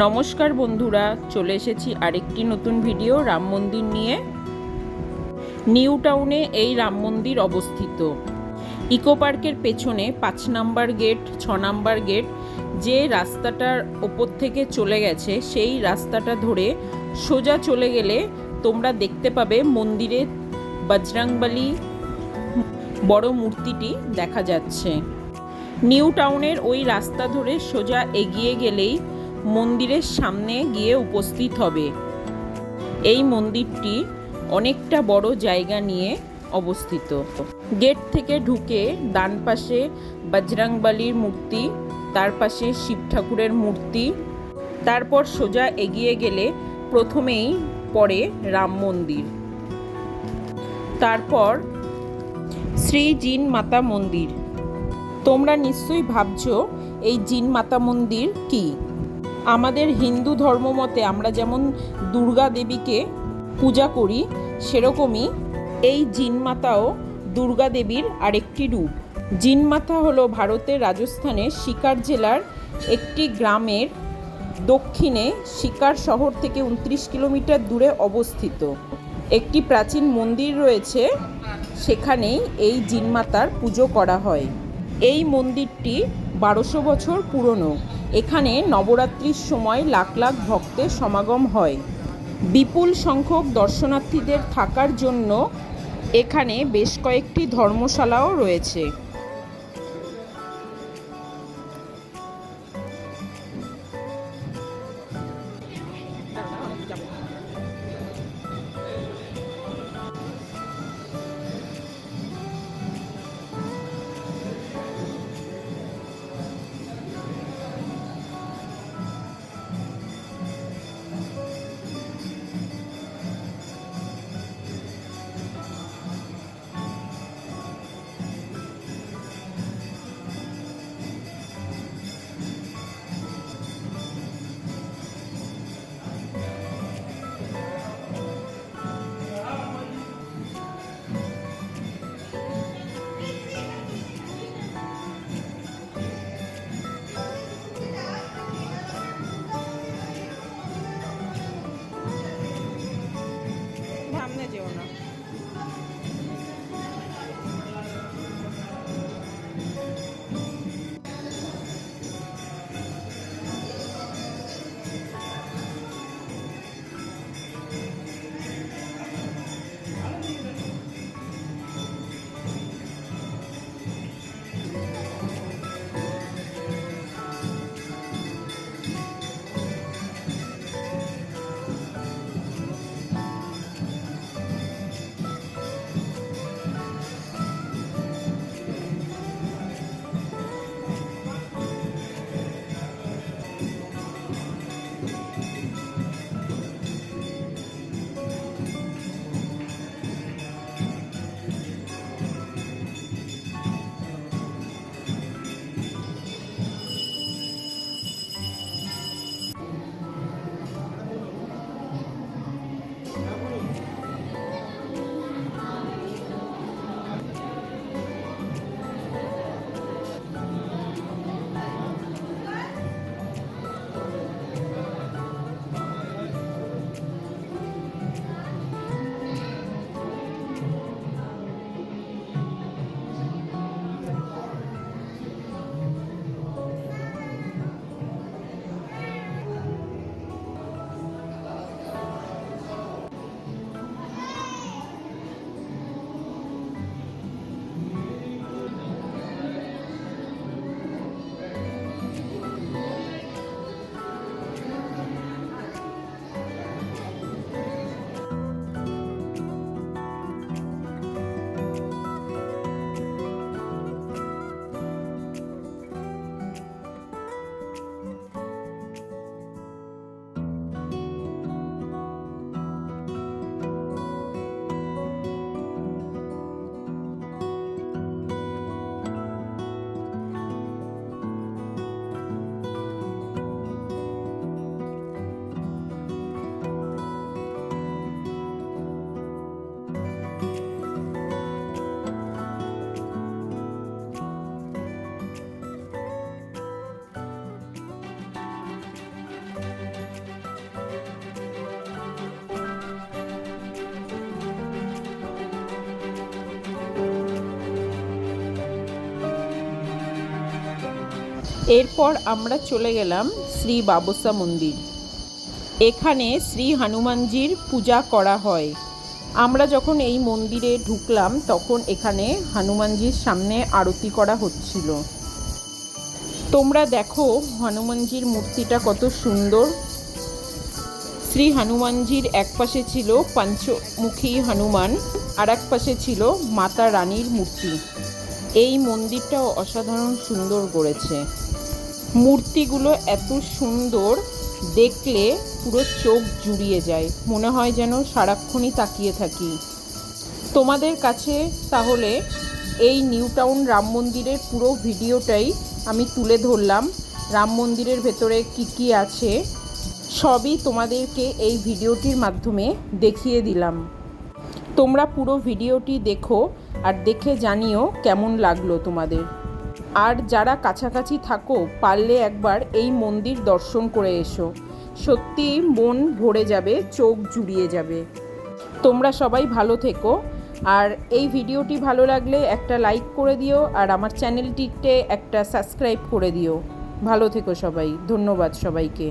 নমস্কার বন্ধুরা, চলে এসেছি আরেকটি নতুন ভিডিও রাম মন্দির নিয়ে। নিউ টাউনে এই রাম মন্দির অবস্থিত। ইকো পার্কের পেছনে পাঁচ নাম্বার গেট ছ নাম্বার গেট যে রাস্তাটার ওপর থেকে চলে গেছে, সেই রাস্তাটা ধরে সোজা চলে গেলে তোমরা দেখতে পাবে মন্দিরে বজরাংবলী বড় মূর্তিটি দেখা যাচ্ছে। নিউ টাউনের ওই রাস্তা ধরে সোজা এগিয়ে গেলেই মন্দিরের সামনে গিয়ে উপস্থিত হবে। এই মন্দিরটি অনেকটা বড় জায়গা নিয়ে অবস্থিত। গেট থেকে ঢুকে ডান পাশে বজরংবলীর মূর্তি, তার পাশে শিব ঠাকুরের মূর্তি, তারপর সোজা এগিয়ে গেলে প্রথমেই পড়ে রাম মন্দির। তারপর শ্রী জিন মাতা মন্দির। তোমরা নিশ্চয়ই ভাবছ, এই জিন মাতা মন্দির কি? আমাদের হিন্দু ধর্ম মতে আমরা যেমন দুর্গা দেবীকে পূজা করি, সেরকমই এই জিন মাতাও দুর্গা দেবীর আরেকটি রূপ। জিন মাতা হলো ভারতের রাজস্থানের শিকার জেলার একটি গ্রামের দক্ষিণে শিকার শহর থেকে উনত্রিশ কিলোমিটার দূরে অবস্থিত। একটি প্রাচীন মন্দির রয়েছে, সেখানেই এই জিনমাতার পুজো করা হয়। এই মন্দিরটি বারোশো বছর পুরনো। এখানে নবরাত্রির সময় লাখ লাখ ভক্তের সমাগম হয়। বিপুল সংখ্যক দর্শনার্থীদের থাকার জন্য এখানে বেশ কয়েকটি ধর্মশালাও রয়েছে। এরপর আমরা চলে গেলাম শ্রী বাবসা মন্দির। এখানে শ্রী হনুমানজির পূজা করা হয়। আমরা যখন এই মন্দিরে ঢুকলাম, তখন এখানে হনুমানজির সামনে আরতি করা হচ্ছিল। তোমরা দেখো হনুমানজির মূর্তিটা কত সুন্দর। শ্রী হনুমানজির এক পাশে ছিল পঞ্চমুখী হনুমান আর এক পাশে ছিল মাতা রানীর মূর্তি। এই মন্দিরটাও অসাধারণ সুন্দর করেছে। মূর্তিগুলো এত সুন্দর দেখলে পুরো চোখ জুড়িয়ে যায়। মনে হয় যেন সারাক্ষণই তাকিয়ে থাকি। তোমাদের কাছে তাহলে এই নিউ টাউন রাম মন্দিরের পুরো ভিডিওটাই আমি তুলে ধরলাম। রাম মন্দিরের ভেতরে কি কি আছে, সবই তোমাদেরকে এই ভিডিওটির মাধ্যমে দেখিয়ে দিলাম। তোমরা পুরো ভিডিওটি দেখো আর দেখে জানিও কেমন লাগল তোমাদের। আর যারা কাছাকাছি থাকো, পারলে একবার এই মন্দির দর্শন করে এসো। সত্যি মন ভরে যাবে, চোখ জুড়িয়ে যাবে। তোমরা সবাই ভালো থেকো। আর এই ভিডিওটি ভালো লাগলে একটা লাইক করে দিও, আর আমার চ্যানেলটিতে একটা সাবস্ক্রাইব করে দিও। ভালো থেকো সবাই। ধন্যবাদ সবাইকে।